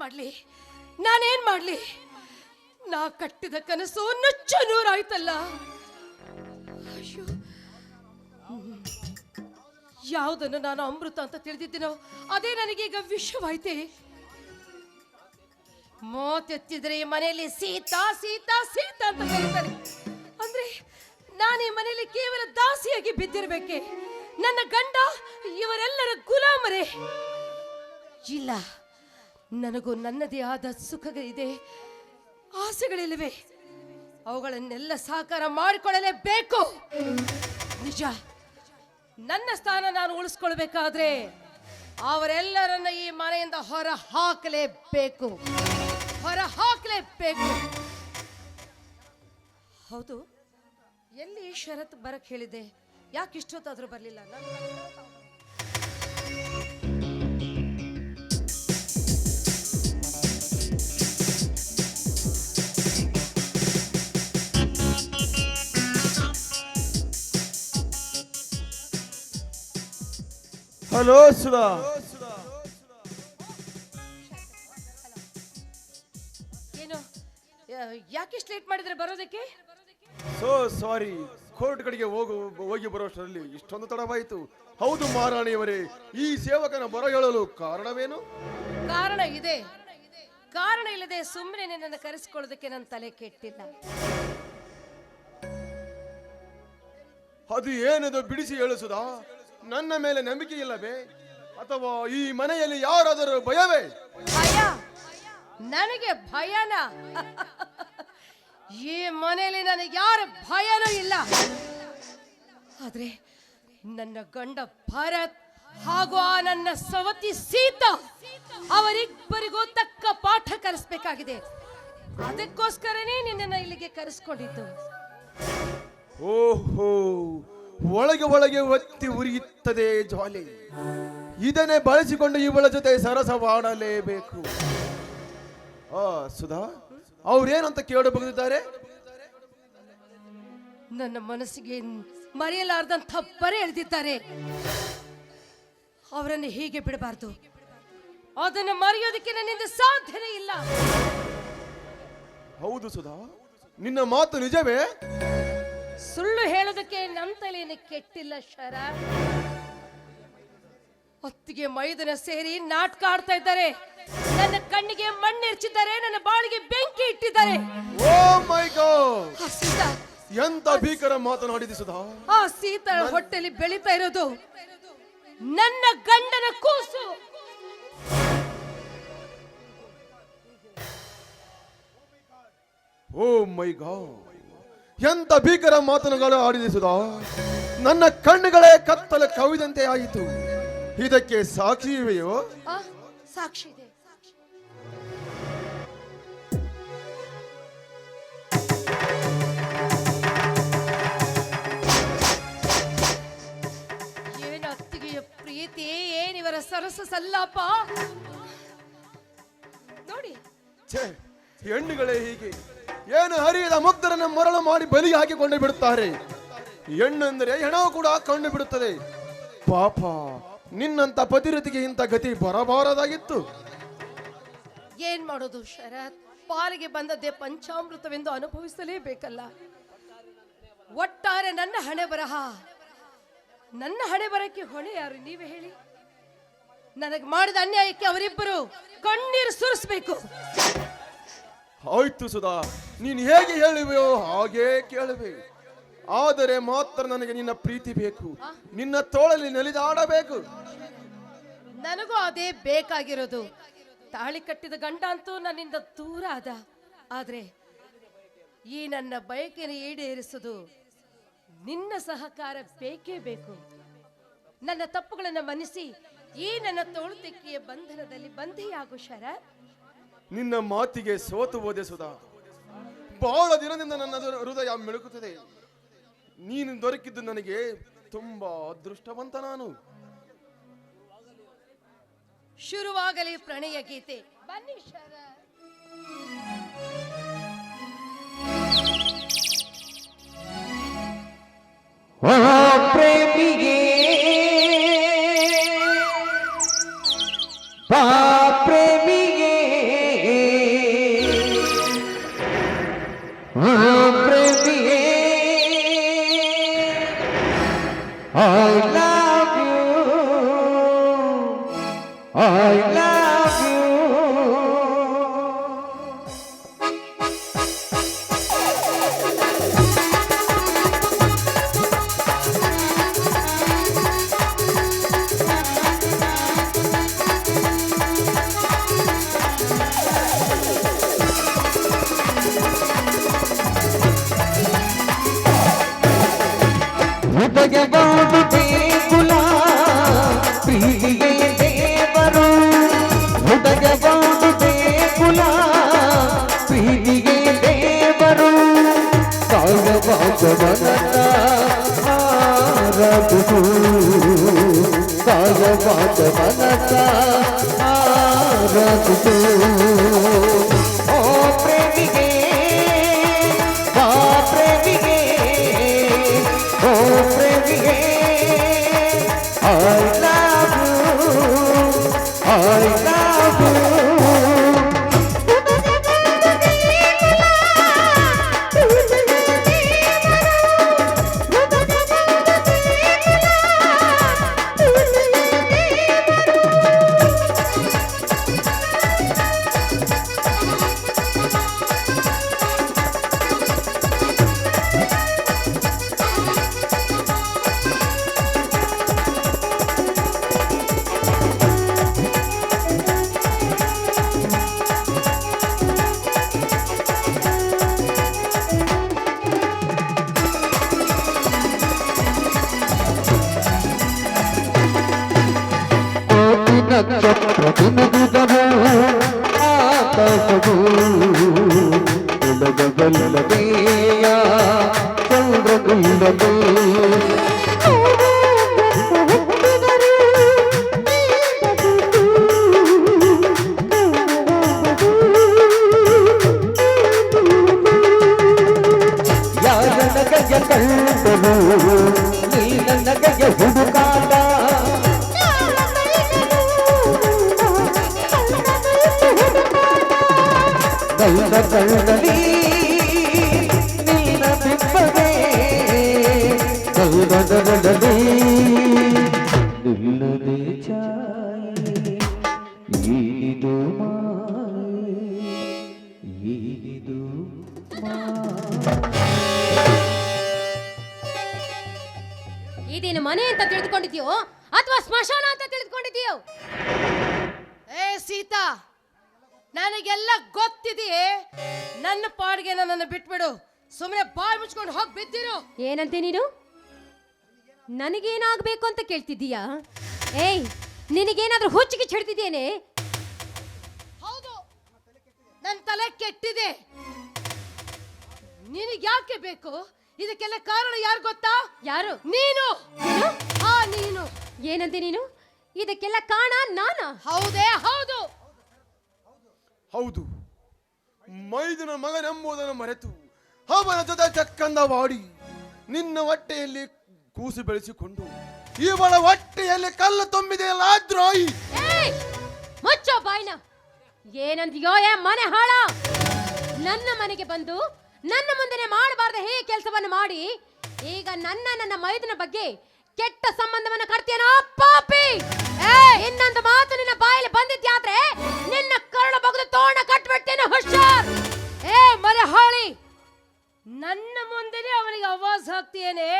ಮಾಡ್ಲಿ? ನಾನೇನ್ ಮಾಡ್ಲಿ? ನಾ ಕಟ್ಟಿದ ಕನಸು ನುಚ್ಚು ನೂರಾಯ್ತಲ್ಲ. ಅಯ್ಯೋ. ಯಾವುದನ್ನು ನಾನು ಅಮೃತ ಅಂತ ತಿಳಿದಿದ್ದೀನೋ, ಅದೇ ನನಗೀಗ ವಿಷವಾಯ್ತೆ. ಮೋತೆತ್ತಿದ್ರೆ ಈ ಮನೆಯಲ್ಲಿ ಸೀತಾ ಸೀತಾ ಸೀತಾ ಅಂತ ಕರೀತಾರೆ ಅಂದ್ರೆ ನಾನು ಈ ಮನೆಯಲ್ಲಿ ಕೇವಲ ದಾಸಿಯಾಗಿ ಬಿದ್ದಿರ್ಬೇಕೆ. ನನ್ನ ಗಂಡ ಇವರೆಲ್ಲರ ಗುಲಾಮರೇ. ಇಲ್ಲ. ನನಗೂ ನನ್ನದೇ ಆದ ಸುಖಗಳಿದೆ ಆಸೆಗಳಿಲ್ಲವೆ? ಅವುಗಳನ್ನೆಲ್ಲ ಸಾಕಾರ ಮಾಡಿಕೊಳ್ಳಲೇಬೇಕು. ನಿಜ, ನನ್ನ ಸ್ಥಾನ ನಾನು ಉಳಿಸ್ಕೊಳ್ಬೇಕಾದ್ರೆ ಅವರೆಲ್ಲರನ್ನ ಈ ಮನೆಯಿಂದ ಹೊರ ಹಾಕಲೇಬೇಕು ಹೊರ ಹಾಕಲೇಬೇಕು ಹೌದು, ಎಲ್ಲಿ ಶರತ್ ಬರಕ್ ಹೇಳಿದೆ ಯಾಕೆ ಇಷ್ಟೊತ್ತಾದ್ರೂ ಬರಲಿಲ್ಲ? ಹಲೋ ಸುಧಾ ಏನು ಯಾಕೆ ಲೇಟ್ ಮಾಡಿದ್ರೆ ಬರೋದಕ್ಕೆ? ಸೋ ಸಾರಿ ಕೋರ್ಟ್ ಕಡೆಗೆ ಹೋಗು ಹೋಗಿ ಬರೋಷ್ಟರಲ್ಲಿ ಇಷ್ಟೊಂದು ತಡವಾಯಿತು. ಹೌದು ಮಹಾರಾಣಿಯವರೇ ಈ ಸೇವಕನ ಬರ ಹೇಳಲು ಕಾರಣವೇನು? ಕಾರಣ ಇದೆ. ಕಾರಣ ಇಲ್ಲದೆ ಸುಮ್ಮನೆ ನಿನ್ನನ್ನು ಕರೆಸಿಕೊಳ್ಳೋದಕ್ಕೆ ನನ್ನ ತಲೆ ಕೆಟ್ಟಿಲ್ಲ. ಅದು ಏನದು? ಬಿಡಿಸಿ ಹೇಳಿಸುದಾ ನನ್ನ ಮೇಲೆ ನಂಬಿಕೆ ಇಲ್ಲವೇ? ಅಥವಾ ಈ ಮನೆಯಲ್ಲಿ ಯಾರಾದರೂ ಭಯವೇ? ಭಯ? ನನಗೆ ಭಯನ? ಈ ಮನೆಯಲ್ಲಿ ನನಗೆ ಯಾರ ಭಯನೂ ಇಲ್ಲ. ಆದ್ರೆ ನನ್ನ ಗಂಡ ಭರತ್ ಹಾಗೂ ಆ ನನ್ನ ಸವತಿ ಸೀತಾ ಅವರಿಬ್ಬರಿಗೂ ತಕ್ಕ ಪಾಠ ಕಲಿಸ್ಬೇಕಾಗಿದೆ. ಅದಕ್ಕೋಸ್ಕರನೇ ನಿನ್ನನ್ನು ಇಲ್ಲಿಗೆ ಕರೆಸ್ಕೊಂಡಿದ್ದು. ಓಹೋ ಒಳಗೆ ಒಳಗೆ ಒತ್ತಿ ಉರಿಯುತ್ತದೆ ಜ್ವಾಲೆ. ಇದನ್ನೇ ಬಳಸಿಕೊಂಡು ಇವಳ ಜೊತೆ ಸರಸವಾಡಲೇಬೇಕು ಆ ಸುಧಾ ಅವ್ರೇನಂತ ಕೇಳು ಬಗೆದಿದ್ದಾರೆ ನನ್ನ ಮನಸ್ಸಿಗೆ ಮರೆಯಲಾರ್ದಂಥ ಬರೆ ಎಳೆದಿದ್ದಾರೆ. ಅವರನ್ನು ಹೀಗೆ ಬಿಡಬಾರ್ದು. ಅದನ್ನು ಮರೆಯೋದಕ್ಕೆ ನನ್ನಿಂದ ಸಾಧ್ಯನೇ ಇಲ್ಲ. ಹೌದು ಸುಧಾ ನಿನ್ನ ಮಾತು ನಿಜವೇ? ಸುಳ್ಳು ಹೇಳೋದಕ್ಕೆ ನನ್ನ ತಲೆಯನ್ನು ಕೆಟ್ಟಿಲ್ಲ ಶರ. ಹೊತ್ತಿಗೆ ಮೈದನ ಸೇರಿ ನಾಟಕ ಆಡ್ತಾ ಇದ್ದಾರೆ. ನನ್ನ ಕಣ್ಣಿಗೆ ಮಣ್ಣೆರ್ಚಿದ್ದಾರೆ ನನ್ನ ಬಾಳಿಗೆ ಬೆಂಕಿ ಇಟ್ಟಿದ್ದಾರೆ. Oh my god! ಆ ಸೀತಾ. ಎಂತ ಭೀಕರ ಮಾತನಾಡಿದೆ ಸುಧಾ? ಆ ಸೀತಾ ಹೊಟ್ಟೆಲಿ ಬೆಳೀತಾ ಇರೋದು. ನನ್ನ ಗಂಡನ ಕೂಸು. Oh my god! ಎಂತ ಭೀಕರ ಮಾತನುಗಳು ಆಡಿಸಿದ ಸುಧಾ ನನ್ನ ಕಣ್ಣುಗಳೇ ಕತ್ತಲ ಕವಿದಂತೆ ಆಯಿತು. ಇದಕ್ಕೆ ಸಾಕ್ಷಿ ಇವೆಯೋ? ಸಾಕ್ಷಿ ಇದೆ. ಏನು ಅತ್ತಿಗೆಯ ಪ್ರೀತಿ ಏನಿವರ ಸರಸ ಸಲ್ಲಪ್ಪ? ನೋಡಿ. ಛೇ ಹೆಣ್ಣುಗಳೇ ಹೀಗೆ. ಏನು ಹರಿಯದ ಮುಗ್ಧರನ್ನ ಮರಳು ಮಾಡಿ ಬಲಿ ಹಾಕಿಕೊಂಡು ಬಿಡುತ್ತಾರೆ. ಹೆಣ್ಣೆಂದರೆ ಹೆಣ ಕೂಡ ಕಂಡು ಬಿಡುತ್ತದೆ. ಪಾಪ, ನಿನ್ನಂತ ಪತಿರತಿಗೆ ಇಂಥ ಗತಿ ಬರಬಾರದಾಗಿತ್ತು. ಏನ್ ಮಾಡೋದು ಶರತ್? ಪಾಲಿಗೆ ಬಂದದ್ದೇ ಪಂಚಾಮೃತವೆಂದು ಅನುಭವಿಸಲೇಬೇಕಲ್ಲ. ಒಟ್ಟಾರೆ ನನ್ನ ಹಣೆ ಬರಹ. ನನ್ನ ಹಣೆ ಬರಕ್ಕೆ ಹೊಣೆ ಯಾರು? ನೀವೇ ಹೇಳಿ. ನನಗೆ ಮಾಡಿದ ಅನ್ಯಾಯಕ್ಕೆ ಅವರಿಬ್ಬರು ಕಣ್ಣೀರು ಸುರಿಸ್ಬೇಕು. ಆಯ್ತು ಸುಧಾ ನೀನು ಹೇಗೆ ಹೇಳುವೆಯೋ ಹಾಗೇ ಕೇಳುವೆ. ಆದರೆ ಮಾತ್ರ ನನಗೆ ನಿನ್ನ ಪ್ರೀತಿ ಬೇಕು. ನಿನ್ನ ತೋಳಲ್ಲಿ ನಲಿದಾಡಬೇಕು. ನನಗೂ ಅದೇ ಬೇಕಾಗಿರೋದು. ತಾಳಿ ಕಟ್ಟಿದ ಗಂಡ ಅಂತೂ ನನ್ನಿಂದ ದೂರ ಆದ ಆದ್ರೆ ಈ ನನ್ನ ಬಯಕೆನ ಈಡೇರಿಸೋದು ನಿನ್ನ ಸಹಕಾರ ಬೇಕೇ ಬೇಕು. ನನ್ನ ತಪ್ಪುಗಳನ್ನು ಮನಿಸಿ ಈ ನನ್ನ ತೋಳುತಿಕ್ಕಿಯ ಬಂಧನದಲ್ಲಿ ಬಂಧಿಯಾಗು ಶರತ್. ನಿನ್ನ ಮಾತಿಗೆ ಸೋತು ಹೋದೆ ಸುಧಾ. ಬಹಳ ದಿನದಿಂದ ನನ್ನ ಹೃದಯ ಮಿಳುಕುತ್ತದೆ. ನೀನು ದೊರಕಿದ್ದು ನನಗೆ ತುಂಬಾ ಅದೃಷ್ಟವಂತ ನಾನು. ಶುರುವಾಗಲಿ ಪ್ರಣಯ ಗೀತೆ. ಬನ್ನಿ ಪ್ರೇಮಿಗೆ নক্ষত্র তুমি 你的儿子 ನನಗೇನಾಗಬೇಕು ಅಂತ ಕೇಳ್ತಿದ್ದೀಯಾ? ಏಯ್ ನಿನಗೇನಾದ್ರೂ ಹುಚ್ಚಿಗೆ ಹಿಡ್ತಿದ್ದೇನೆ ಹೌದು ನನ್ನ ತಲೆ ಕೆಟ್ಟಿದೆ. ನಿನಗೆ ಯಾಕೆ ಬೇಕು? ಇದಕ್ಕೆಲ್ಲ ಕಾರಣ ಯಾರು ಗೊತ್ತಾ? ಯಾರು? ನೀನು. ಹಾ? ನೀನು. ಏನಂತೆ ನೀನು? ಇದಕ್ಕೆಲ್ಲ ಕಾರಣ ನಾನಾ? ಹೌದೇ ಹೌದು. ಹೌದು. ಮೈದನ ಮಗನೆಂಬುದನ್ನು ಮರೆತು ಅವನ ಜೊತೆ ಚಕ್ಕಂದವಾಡಿ ನಿನ್ನ ಹೊಟ್ಟೆಯಲ್ಲಿ ಕೂಸು ಬೆಳೆಸಿಕೊಂಡು ಇವಳ ಹೊಟ್ಟೆಯಲ್ಲಿ ಕಲ್ಲು ತುಂಬಿದೆಯಲ್ಲ ದ್ರೋಹಿ? ಏಯ್ ಮುಚ್ಚೋ ಬಾಯ್ನ. ಏನಂದ್ಯೋ ಏ ಮನೆ ಹಾಳ. ನನ್ನ ಮನೆಗೆ ಬಂದು ನನ್ನ ಮುಂದೆನೆ ಮಾಡಬಾರದ ಹೇ ಕೆಲಸವನ್ನು ಮಾಡಿ ಈಗ ನನ್ನ ನನ್ನ ಮೈದನ ಬಗ್ಗೆ ಕೆಟ್ಟ ಸಂಬಂಧವನ್ನ ಕಟ್ತೀಯನೋ ಪಾಪಿ. ಇನ್ನೊಂದು ಮಾತು ನಿನ್ನ ಬಾಯಲ್ಲಿ ಬಂದಿದ್ಯಾದ್ರೆ ನಿನ್ನ ಕರುಳ ಬಗ್ದು ತೋಣ ಕಟ್ಬಿಡ್ತೇನೆ ಹುಷಾರ್. ಏ ಮರೆ ಹಾಳಿ. ನನ್ನ ಮುಂದೆನೆ ಅವನಿಗೆ ಅವಾಸ ಹಾಕ್ತೀಯೇನೆ?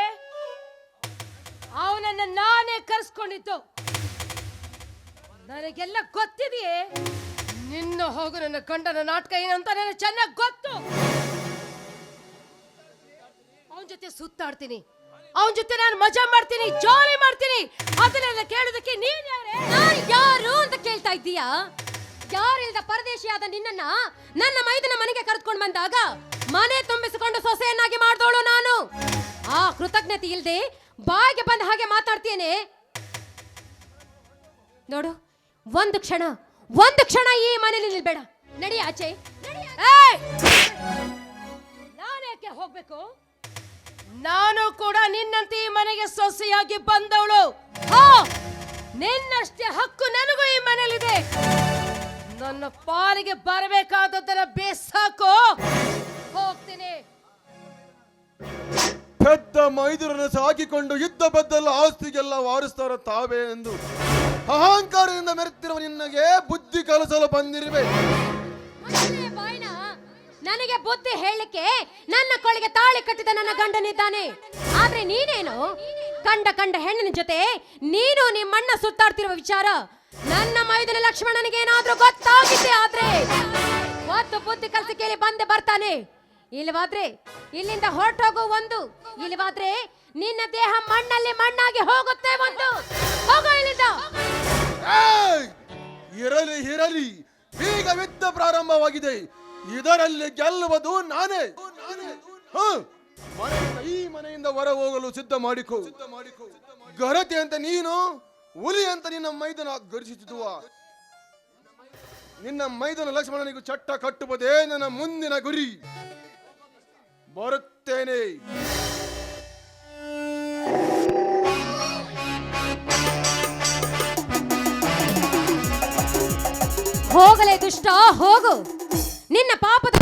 ಅವನನ್ನ ನಾನೇ ಕರೆಸ್ಕೊಂಡಿದ್ದು. ನನಗೆಲ್ಲ ಗೊತ್ತಿದೆಯೇ? ನಿನ್ನ ಹೋಗು ನನ್ನ ಗಂಡನ ನಾಟಕ ಏನಂತ ನನಗೆ ಚೆನ್ನಾಗಿ ಗೊತ್ತು. ಅವನ ಜೊತೆ ಸುತ್ತಾಡ್ತೀನಿ. ಅವನ ಜೊತೆ ನಾನು ಮಜಾ ಮಾಡ್ತೀನಿ, ಜಾಲಿ ಮಾಡ್ತೀನಿ. ಅದನ್ನೆಲ್ಲ ಕೇಳೋದಕ್ಕೆ ನೀನ್ ಯಾರೇ? ನಾನ್ ಯಾರು ಅಂತ ಕೇಳ್ತಾ ಇದ್ದೀಯಾ? ಯಾರಿಲ್ದ ಪರದೇಶಿಯಾದ ನಿನ್ನನ್ನ ನನ್ನ ಮೈದನ ಮನೆಗೆ ಕರೆದುಕೊಂಡು ಬಂದಾಗ ಮನೆ ತುಂಬಿಸಿಕೊಂಡು ಸೊಸೆಯನ್ನಾಗಿ ಮಾಡ್ದೋಳು ನಾನು. ಆ ಕೃತಜ್ಞತೆ ಇಲ್ದೆ ಬಾಯಿಗೆ ಬಂದ ಹಾಗೆ ಮಾತಾಡ್ತೀನಿ ನೋಡು ಒಂದು ಕ್ಷಣ ಒಂದು ಕ್ಷಣ ಈ ಮನೇಲಿ ನಿಲ್ಬೇಡ. ನಡಿ ಆಚೆ! ನಾನ್ಯಾಕೆ ಹೋಗ್ಬೇಕು? ನಾನು ಕೂಡ ನಿನ್ನಂತೆ ಈ ಮನೆಗೆ ಸೊಸೆಯಾಗಿ ಬಂದವಳು. ನಿನ್ನಷ್ಟೇ ಹಕ್ಕು ನನಗೂ ಈ ಮನೇಲಿದೆ ನನ್ನ ಪಾಲಿಗೆ ಬರಬೇಕಾದದ್ದನ್ನ ಬೇಸಾಕು. ಹೋಗ್ತೀನಿ. ಪೆದ್ದ ಮೈದುರನ್ನು ಸಾಕಿಕೊಂಡು ಯುದ್ಧ ಬದ್ದಲ್ಲ ಆಸ್ತಿಗೆಲ್ಲ ವಾರಿಸ್ತಾರ ತಾವೇ ಎಂದು ಅಹಂಕಾರದಿಂದ ಮೆರೆತಿರುವ ನಿನ್ನಗೆ ಬುದ್ಧಿ ಕಲಿಸಲು ಬಂದಿರುವೆ. ನನಗೆ ಬುದ್ಧಿ ಹೇಳಿಕೆ ನನ್ನ ಕೊಳಿಗೆ ತಾಳಿ ಕಟ್ಟಿದ ನನ್ನ ಗಂಡನಿದ್ದಾನೆ ಆದ್ರೆ ನೀನೇನು? ಕಂಡ ಕಂಡ ಹೆಣ್ಣಿನ ಜೊತೆ ನೀನು ನಿಮ್ಮಣ್ಣ ಸುತ್ತಾಡ್ತಿರುವ ವಿಚಾರ. ನನ್ನ ಮೈದನ ಲಕ್ಷ್ಮಣನಿಗೆ ಏನಾದ್ರೂ ಗೊತ್ತಾಗಿದ್ದೆ ಆದ್ರೆ. ಒತ್ತು ಬುದ್ಧಿ ಕೇಳಿ ಬಂದೆ ಬರ್ತಾನೆ. ಇಲ್ವಾದ್ರೆ ಇಲ್ಲಿಂದ ಹೊರಟೋಗು ಒಂದು. ಇಲ್ವಾದ್ರೆ ನಿನ್ನ ದೇಹ ಮಣ್ಣಲ್ಲಿ ಮಣ್ಣಾಗಿ ಹೋಗುತ್ತೆ ಒಂದು. ಹೋಗೋ ಇಲ್ಲಿಂದ! ಇರಲಿ ಇರಲಿ. ಈಗ ಯುದ್ಧ ಪ್ರಾರಂಭವಾಗಿದೆ. ಇದರಲ್ಲಿ ಗೆಲ್ಲುವುದು ನಾನೇ. ಹ, ಈ ಮನೆಯಿಂದ ಹೊರ ಹೋಗಲು ಸಿದ್ಧ ಮಾಡಿಕೊ. ಗರತೆ ಅಂತ ನೀನು ಹುಲಿ ಅಂತ ನಿನ್ನ ಮೈದನ ಗರ್ಜಿಸುವ ನಿನ್ನ ಮೈದನ ಲಕ್ಷ್ಮಣನಿಗೂ ಚಟ್ಟ ಕಟ್ಟುವುದೇ ನನ್ನ ಮುಂದಿನ ಗುರಿ. ಬರುತ್ತೇನೆ. ಹೋಗಲೇ ದುಷ್ಟ ಹೋಗು. ನಿನ್ನ ಪಾಪದ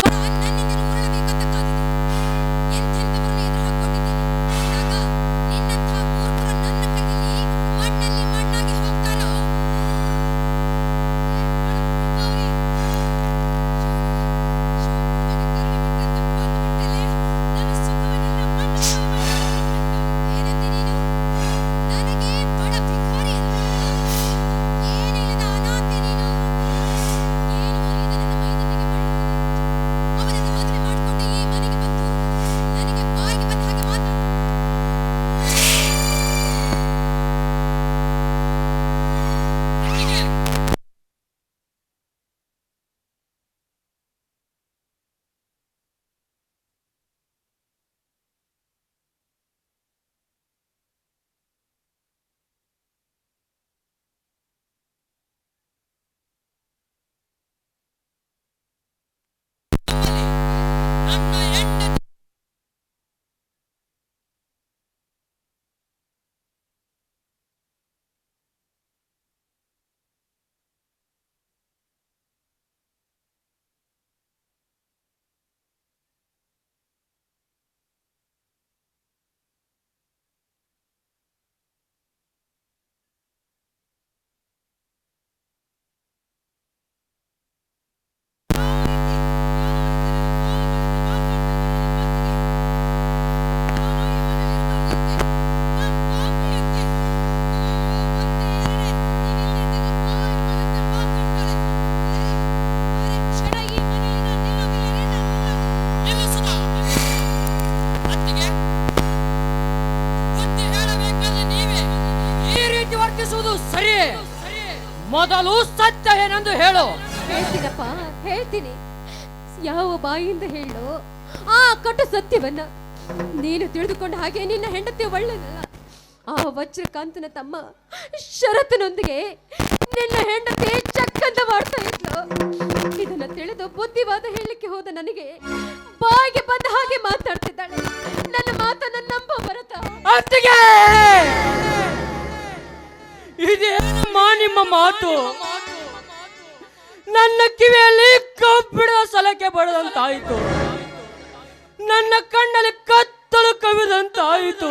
ಮೊದಲು ಸತ್ಯ ಏನೆಂದು ಹೇಳು. ಹೇಳ್ತೀನಪ್ಪ ಹೇಳ್ತೀನಿ. ಯಾವ ಬಾಯಿಂದ ಹೇಳು ಆ ಕಟ್ಟು ಸತ್ಯವನ್ನ ನೀನು ತಿಳಿದುಕೊಂಡ ಹಾಗೆ ನಿನ್ನ ಹೆಂಡತಿ ಒಳ್ಳೆದಲ್ಲ. ಆ ವಜ್ರಕಾಂತನ ತಮ್ಮ ಶರತ್ನೊಂದಿಗೆ ನಿನ್ನ ಹೆಂಡತಿ ಚಕ್ಕಂತ ಮಾಡ್ತಾ ಇದ್ಲು. ಇದನ್ನ ತಿಳಿದು ಬುದ್ಧಿವಾದ ಹೇಳಲಿಕ್ಕೆ ಹೋದ ನನಗೆ ಬಾಯಿಗೆ ಬಂದ ಹಾಗೆ ಮಾತಾಡ್ತಿದ್ದಾಳೆ. ನನ್ನ ಮಾತನ್ನ ನಂಬ ಬರತ್ತ ನಿಮ್ಮ ಮಾತು. ನನ್ನ ಕಿವಿಯಲ್ಲಿ ಕಬ್ಬಿಡದ ಸಲಕೆ ಬಡದಂತಾಯಿತು ನನ್ನ ಕಣ್ಣಲ್ಲಿ ಕತ್ತಲು ಕವಿದಂತಾಯಿತು.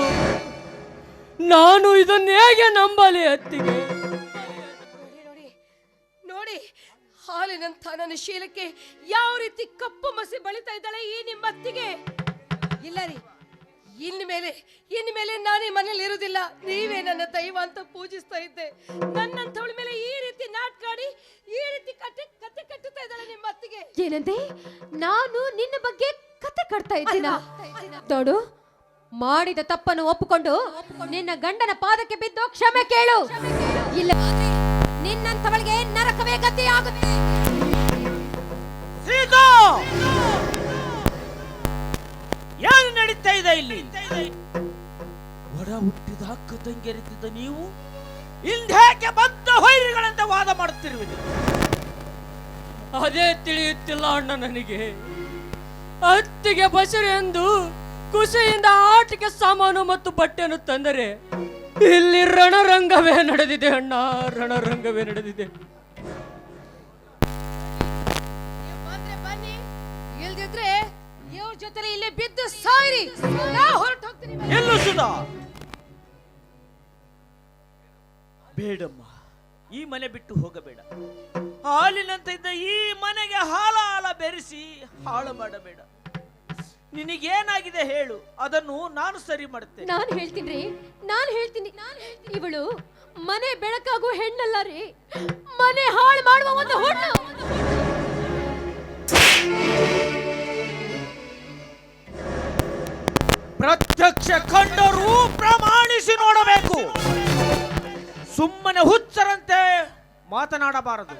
ನಾನು ಇದನ್ನ ಹೇಗೆ ನಂಬಲಿ ಅತ್ತಿಗೆ? ನೋಡಿ ನೋಡಿ ಹಾಲಿನಂಥ ನನ್ನ ಶೀಲಕ್ಕೆ ಯಾವ ರೀತಿ ಕಪ್ಪು ಮಸಿ ಬಳಿತಾ ಇದ್ದಾಳೆ ಈ ನಿಮ್ಮ ಅತ್ತಿಗೆ ಇಲ್ಲ ರೀ. ಇನ್ನು ಮೇಲೆ ನಾನೇ ಮೇಲೆ ನಾನು ಈ ಮನೇಲಿ ಇರುವುದಿಲ್ಲ. ನೀವೇ ನನ್ನ ದೈವ ಅಂತ ಪೂಜಿಸ್ತಾ ಇದ್ದೆ. ನನ್ನಂಥವಳ ಮೇಲೆ ಈ ರೀತಿ ನಾಟ್ಕಾಡಿ ಈ ರೀತಿ ಕತೆ ಕತೆ ಕಟ್ಟುತ್ತಾ ಇದ್ದಾಳೆ ನಿಮ್ಮ ಅತ್ತಿಗೆ. ಏನಂತೆ? ನಾನು ನಿನ್ನ ಬಗ್ಗೆ ಕತೆ ಕಟ್ತಾ ಇದ್ದೀನ? ನೋಡು ಮಾಡಿದ ತಪ್ಪನ್ನು ಒಪ್ಪಿಕೊಂಡು ನಿನ್ನ ಗಂಡನ ಪಾದಕ್ಕೆ ಬಿದ್ದು ಕ್ಷಮೆ ಕೇಳು. ಇಲ್ಲ ನಿನ್ನಂಥವಳಿಗೆ ನರಕವೇ ಗತಿ ಆಗುತ್ತೆ ಸೀತಾ! ಏನು ನಡೀತಾ ಇದೆ ಇಲ್ಲಿ? ಒಡ ಹುಟ್ಟಿದ ಹಕ್ಕು ನೀವು? ಇಂದೇಕೆ ಬಂದ ಹೊಯ್ರಿಗಳಂತ ವಾದ ಮಾಡುತ್ತಿರುವುದು ಅದೇ ತಿಳಿಯುತ್ತಿಲ್ಲ ಅಣ್ಣ ನನಗೆ. ಅತ್ತಿಗೆ ಬಸರು ಎಂದು ಖುಷಿಯಿಂದ ಆಟಿಕೆ ಸಾಮಾನು ಮತ್ತು ಬಟ್ಟೆಯನ್ನು ತಂದರೆ ಇಲ್ಲಿ ರಣರಂಗವೇ ನಡೆದಿದೆ ಅಣ್ಣ ರಣರಂಗವೇ ನಡೆದಿದೆ. ಜೊತೆ ಇಲ್ಲಿ ಬಿದ್ದು ಸಾಯಿರಿ. ನಾ ಹೊರಟು ಹೋಗ್ತೀನಿ ಎಲ್ಲೂ ಸುಧಾ ಬೇಡಮ್ಮ ಈ ಮನೆ ಬಿಟ್ಟು ಹೋಗಬೇಡ. ಹಾಲಿನಂತ ಇದ್ದ ಈ ಮನೆಗೆ ಹಾಲ ಹಾಲ ಬೆರೆಸಿ ಹಾಳು ಮಾಡಬೇಡ. ನಿನಗೇನಾಗಿದೆ ಹೇಳು ಅದನ್ನು ನಾನು ಸರಿ ಮಾಡುತ್ತೇನೆ ನಾನು ಹೇಳ್ತೀನಿ ನಾನು ಹೇಳ್ತೀನಿ. ಇವಳು ಮನೆ ಬೆಳಕಾಗುವ ಹೆಣ್ಣಲ್ಲ ರೀ. ಮನೆ ಹಾಳು ಮಾಡುವ ಒಂದು ಹುಣ್ಣು. ಪ್ರತ್ಯಕ್ಷ ಕಂಡರೂ ಪ್ರಮಾಣಿಸಿ ನೋಡಬೇಕು. ಸುಮ್ಮನೆ ಹುಚ್ಚರಂತೆ ಮಾತನಾಡಬಾರದು.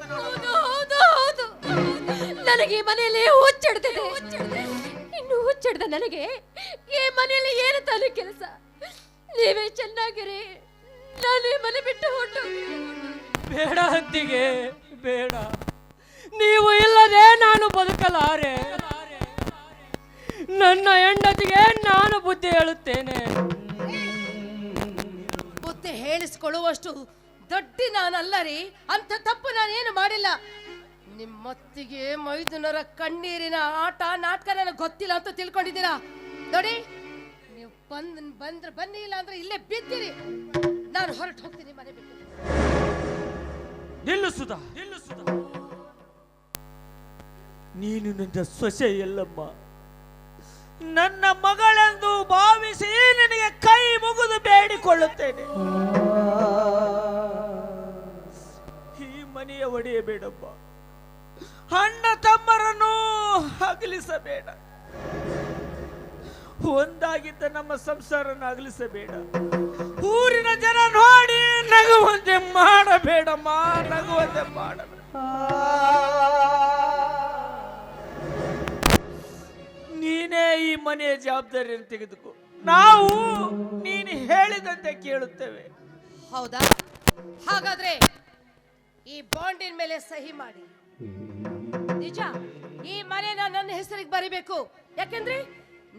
ನನಗೆ ಈ ಮನೆಯಲ್ಲಿ ಹುಚ್ಚಿಡ್ತಿದೆ ಇನ್ನು ಹುಚ್ಚಿಡ್ದ ನನಗೆ ಈ ಮನೆಯಲ್ಲಿ ಏನು ತಾನು ಕೆಲಸ? ನೀವೇ ಚೆನ್ನಾಗಿರಿ. ನಾನು ಈ ಮನೆ ಬಿಟ್ಟು ಹೊಟ್ಟು ಬೇಡ ಹತ್ತಿಗೆ ಬೇಡ. ನೀವು ಇಲ್ಲದೆ ನಾನು ಬದುಕಲಾರೆ. ನನ್ನ ಹೆಂಡತಿಗೆ ನಾನು ಬುದ್ಧಿ ಹೇಳುತ್ತೇನೆ. ಬುದ್ಧಿ ಹೇಳಿಸ್ಕೊಳ್ಳುವಷ್ಟು ದೊಡ್ಡಿ ನಾನಲ್ಲ ರೀ ಅಂತ ತಪ್ಪು ನಾನೇನು ಮಾಡಿಲ್ಲ. ನಿಮ್ಮತ್ತಿಗೆ ಮೈದುನರ ಕಣ್ಣೀರಿನ ಆಟ ನಾಟಕ ನನಗೆ ಗೊತ್ತಿಲ್ಲ ಅಂತ ತಿಳ್ಕೊಂಡಿದ್ದೀರಾ? ನೋಡಿ ನೀವು ಬಂದ್ ಬಂದ್ರೆ ಬನ್ನಿ ಇಲ್ಲ ಅಂದ್ರೆ ಇಲ್ಲೇ ಬಿದ್ದಿರಿ. ನಾನು ಹೊರಟು ಹೋಗ್ತೀನಿ ಮನೆ ಬಿಟ್ಟು. ನಿಲ್ಲು ಸುಧಾ ನಿಲ್ಲು ಸುಧಾ. ನೀನು ನನ್ನ ಸೊಸೆ ಎಲ್ಲಮ್ಮ ನನ್ನ ಮಗಳೆಂದು ಭಾವಿಸಿ ನಿನಗೆ ಕೈ ಮುಗಿದು ಬೇಡಿಕೊಳ್ಳುತ್ತೇನೆ. ಈ ಮನೆಯ ಒಡೆಯಬೇಡಪ್ಪ ಅಣ್ಣ ತಮ್ಮರನ್ನು ಅಗಲಿಸಬೇಡ. ಒಂದಾಗಿದ್ದ ನಮ್ಮ ಸಂಸಾರನ ಅಗಲಿಸಬೇಡ. ಊರಿನ ಜನ ನೋಡಿ ನಗುವಂತೆ ಮಾಡಬೇಡಮ್ಮ, ನಗುವಂತೆ ಮಾಡಬೇಡ. ಮನೆಯ ಜವಾಬ್ದಾರಿಯನ್ನು ತೆಗೆದುಕೋ. ನಾವು ನೀನು ಹೇಳಿದಂತೆ ಕೇಳುತ್ತೇವೆ. ಹೌದಾ? ಹಾಗಾದ್ರೆ ಈ ಬಾಂಡಿನ ಮೇಲೆ ಸಹಿ ಮಾಡಿ. ನಿಜ ಈ ಮನೆನ ನನ್ನ ಹೆಸರಿಗೆ ಬರಿಬೇಕು. ಯಾಕೆಂದ್ರೆ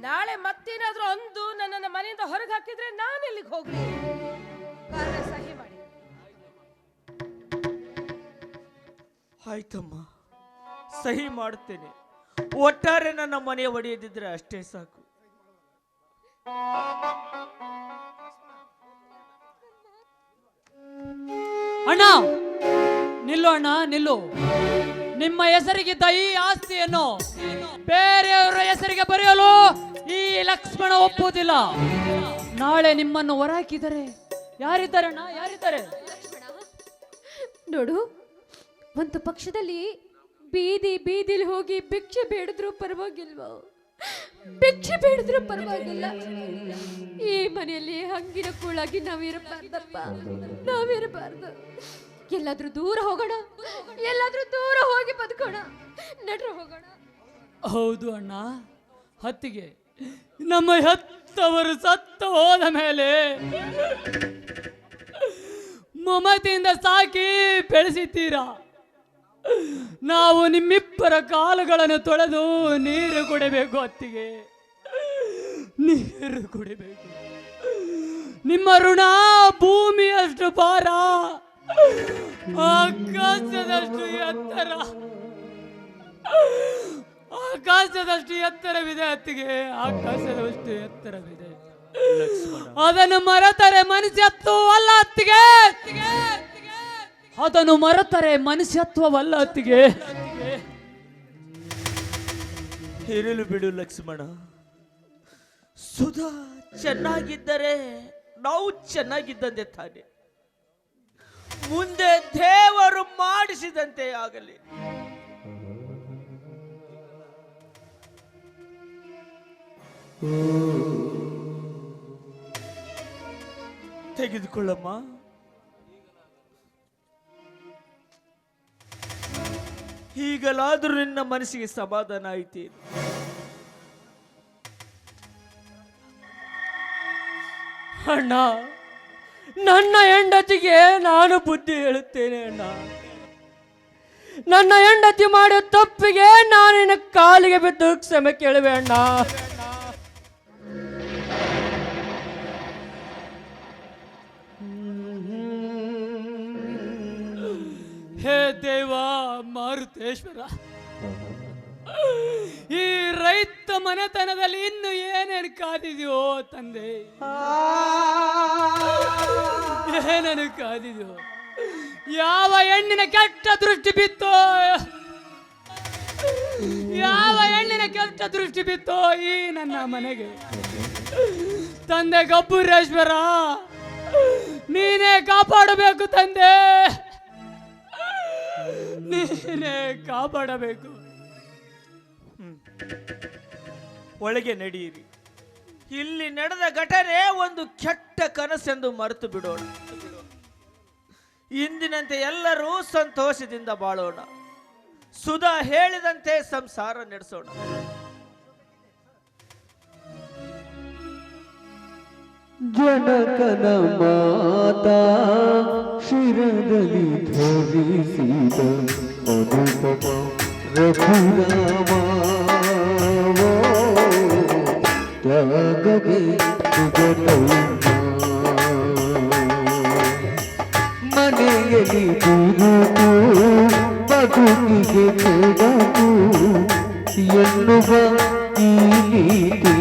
ನಾಳೆ ಮತ್ತೇನಾದ್ರೂ ಅಂದು ನನ್ನನ್ನ ಮನೆಯಿಂದ ಹೊರಗೆ ಹಾಕಿದ್ರೆ ನಾನು ಎಲ್ಲಿಗೆ ಹೋಗ್ಲಿ? ಕಾರಣ ಸಹಿ ಮಾಡಿ. ಆಯ್ತಮ್ಮ ಸಹಿ ಮಾಡುತ್ತೇನೆ. ಒಟ್ಟಾರೆ ನನ್ನ ಮನೆ ಒಡೆಯದಿದ್ರೆ ಅಷ್ಟೇ ಸಾಕು. ಅಣ್ಣ ನಿಲ್ಲು ಅಣ್ಣ ನಿಲ್ಲು. ನಿಮ್ಮ ಹೆಸರಿಗಿದ್ದ ಈ ಆಸ್ತಿಯನ್ನು ಬೇರೆಯವರ ಹೆಸರಿಗೆ ಬರೆಯಲು ಈ ಲಕ್ಷ್ಮಣ ಒಪ್ಪುವುದಿಲ್ಲ. ನಾಳೆ ನಿಮ್ಮನ್ನು ಹೊರಹಾಕಿದರೆ ಯಾರಿದ್ದಾರೆ ಅಣ್ಣ? ಯಾರಿದ್ದಾರೆ? ನೋಡು ಒಂದು ಪಕ್ಷದಲ್ಲಿ ಬೀದಿ ಬೀದಿಲಿ ಹೋಗಿ ಭಿಕ್ಷೆ ಬೇಡಿದ್ರು ಪರವಾಗಿಲ್ವೋ? ಭಿಕ್ಷೆ ಬೇಡಿದ್ರು ಪರವಾಗಿಲ್ಲ. ಈ ಮನೆಯಲ್ಲಿ ಹಂಗಿನ ಕೂಳಾಗಿ ನಾವಿರಬಾರ್ದಪ್ಪ. ನಾವಿರಬಾರ್ದು. ಎಲ್ಲಾದ್ರೂ ದೂರ ಹೋಗೋಣ. ಎಲ್ಲಾದ್ರೂ ದೂರ ಹೋಗಿ ಬದುಕೋಣ. ನಡ್ರ ಹೋಗೋಣ. ಹೌದು ಅಣ್ಣ. ಹತ್ತಿಗೆ. ನಮ್ಮ ಹೆತ್ತವರು ಸತ್ತು ಹೋದ ಮೇಲೆ ಮಮತೆಯಿಂದ ಸಾಕಿ ಬೆಳೆಸಿದ್ದೀರಾ? ನಾವು ನಿಮ್ಮಿಬ್ಬರ ಕಾಲುಗಳನ್ನು ತೊಳೆದು ನೀರು ಕುಡಿಬೇಕು ಅತ್ತಿಗೆ ನೀರು ಕುಡಿಬೇಕು. ನಿಮ್ಮ ಋಣ ಭೂಮಿಯಷ್ಟು ಭಾರ. ಆಕಾಶದಷ್ಟು ಎತ್ತರ. ಆಕಾಶದಷ್ಟು ಎತ್ತರವಿದೆ ಅತ್ತಿಗೆ. ಆಕಾಶದಷ್ಟು ಎತ್ತರವಿದೆ. ಅದನ್ನು ಅಲ್ಲ ಅತ್ತಿಗೆ ಅತ್ತಿಗೆ. ಅದನ್ನು ಮರೆತರೆ ಮನುಷ್ಯತ್ವವಲ್ಲ ಅತ್ತಿಗೆ ಇರಲು ಬಿಡು ಲಕ್ಷ್ಮಣ. ಸುಧಾ ಚೆನ್ನಾಗಿದ್ದರೆ ನಾವು ಚೆನ್ನಾಗಿದ್ದಂತೆ ತಾನೆ. ಮುಂದೆ ದೇವರು ಮಾಡಿಸಿದಂತೆ ಆಗಲಿ. ತೆಗೆದುಕೊಳ್ಳಮ್ಮ. ಈಗಲಾದರೂ ನಿನ್ನ ಮನಸ್ಸಿಗೆ ಸಮಾಧಾನ ಐತಿ ಅಣ್ಣ, ನನ್ನ ಹೆಂಡತಿಗೆ ನಾನು ಬುದ್ಧಿ ಹೇಳುತ್ತೇನೆ ಅಣ್ಣ. ನನ್ನ ಹೆಂಡತಿ ಮಾಡೋ ತಪ್ಪಿಗೆ ನಾನು ನಿನ್ನ ಕಾಲಿಗೆ ಬಿದ್ದು ಕ್ಷಮೆ ಕೇಳುವೆ ಅಣ್ಣ. ಮಾರುತೇಶ್ವರ. ಈ ರೈತ ಮನೆತನದಲ್ಲಿ ಇನ್ನು ಏನೇನು ಕಾದಿದೆಯೋ ತಂದೆ. ಏನೇನು ಕಾದಿದೆಯೋ. ಯಾವ ಹೆಣ್ಣಿನ ಕೆಟ್ಟ ದೃಷ್ಟಿ ಬಿತ್ತೋ. ಯಾವ ಹೆಣ್ಣಿನ ಕೆಟ್ಟ ದೃಷ್ಟಿ ಬಿತ್ತೋ ಈ ನನ್ನ ಮನೆಗೆ. ತಂದೆ ಗಬ್ಬುರೇಶ್ವರ ನೀನೇ ಕಾಪಾಡಬೇಕು ತಂದೆ. ನೀನೇ ಕಾಪಾಡಬೇಕು. ಒಳಗೆ ನಡೆಯಿರಿ. ಇಲ್ಲಿ ನಡೆದ ಘಟನೆ ಒಂದು ಕೆಟ್ಟ ಕನಸೆಂದು ಮರೆತು ಬಿಡೋಣ. ಇಂದಿನಂತೆ ಎಲ್ಲರೂ ಸಂತೋಷದಿಂದ ಬಾಳೋಣ. ಸುಧಾ ಹೇಳಿದಂತೆ ಸಂಸಾರ ನಡೆಸೋಣ. ಜನಕನ ಮಾತಾ ಶಿರದಲ್ಲಿ ಧರಿಸಿದ ಅನುಪಮ ರಘುರಾಮ ತ್ಯಾಗವೇ ಸುಗತೌಮ ಮನೆಯಲ್ಲಿ ಬಿರುಕು ಬದುಕಿಗೆ ಕೆಡಕು ಎನ್ನುವ ಈ ನೀತಿ